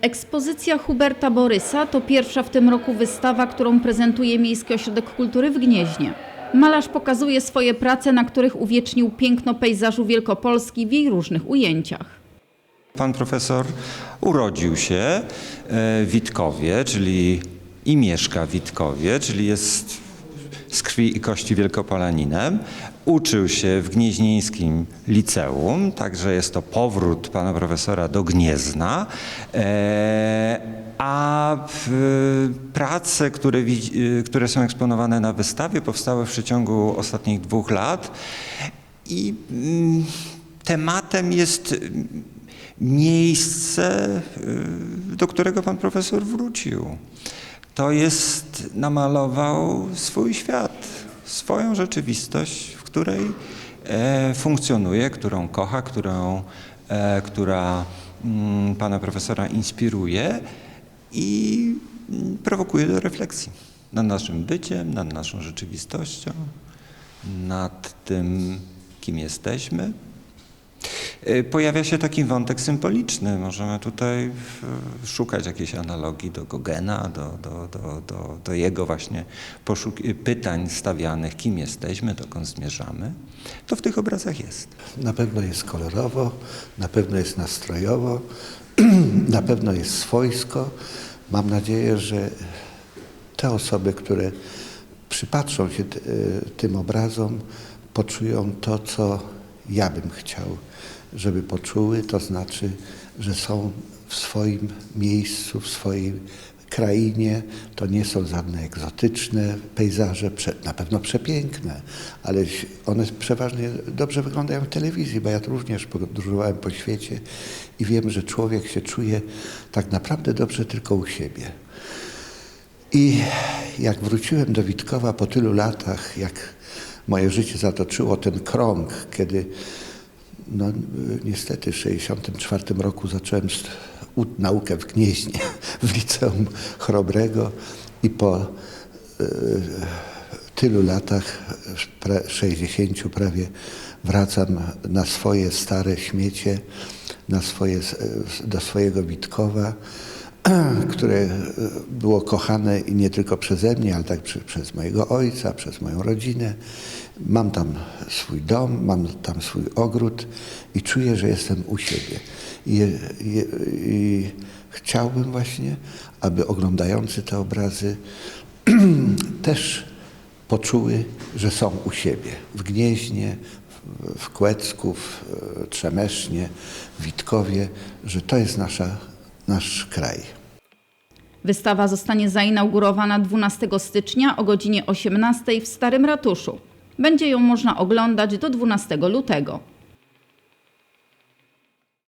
Ekspozycja Huberta Borysa to pierwsza w tym roku wystawa, którą prezentuje Miejski Ośrodek Kultury w Gnieźnie. Malarz pokazuje swoje prace, na których uwiecznił piękno pejzażu Wielkopolski w jej różnych ujęciach. Pan profesor urodził się e, w Witkowie, czyli i mieszka w Witkowie, czyli jest z krwi i kości wielkopolaninem. Uczył się w Gnieźnieńskim Liceum, także jest to powrót pana profesora do Gniezna. E, a prace, które, y, które są eksponowane na wystawie, powstały w przeciągu ostatnich dwóch lat. I mm, tematem jest mm, miejsce, y, do którego pan profesor wrócił. To jest, namalował swój świat, swoją rzeczywistość, w której e, funkcjonuje, którą kocha, którą, e, która mm, pana profesora inspiruje i mm, prowokuje do refleksji nad naszym byciem, nad naszą rzeczywistością, nad tym, kim jesteśmy. Y, Pojawia się taki wątek symboliczny. Możemy tutaj szukać jakiejś analogii do Gogena, do, do, do, do, do jego właśnie poszuk- pytań stawianych, kim jesteśmy, dokąd zmierzamy. To w tych obrazach jest. Na pewno jest kolorowo, na pewno jest nastrojowo, na pewno jest swojsko. Mam nadzieję, że te osoby, które przypatrzą się y, tym obrazom, poczują to, co ja bym chciał, żeby poczuły, to znaczy, że są w swoim miejscu, w swojej krainie. To nie są żadne egzotyczne pejzaże, na pewno przepiękne, ale one przeważnie dobrze wyglądają w telewizji, bo ja również podróżowałem po świecie i wiem, że człowiek się czuje tak naprawdę dobrze tylko u siebie. I jak wróciłem do Witkowa po tylu latach, jak moje życie zatoczyło ten krąg, kiedy no, niestety w 1964 roku zacząłem naukę w Gnieźnie, w liceum Chrobrego i po y, tylu latach, pra- 60 prawie, wracam na swoje stare śmiecie, na swoje, s- do swojego Witkowa, które e, było kochane i nie tylko przeze mnie, ale tak przy, przez mojego ojca, przez moją rodzinę. Mam tam swój dom, mam tam swój ogród i czuję, że jestem u siebie. I, i, i chciałbym właśnie, aby oglądający te obrazy też poczuły, że są u siebie. W Gnieźnie, w- Kłecku, w e, Trzemesznie, w Witkowie, że to jest nasza, nasz kraj. Wystawa zostanie zainaugurowana 12 stycznia o godzinie 18 w Starym Ratuszu. Będzie ją można oglądać do 12 lutego.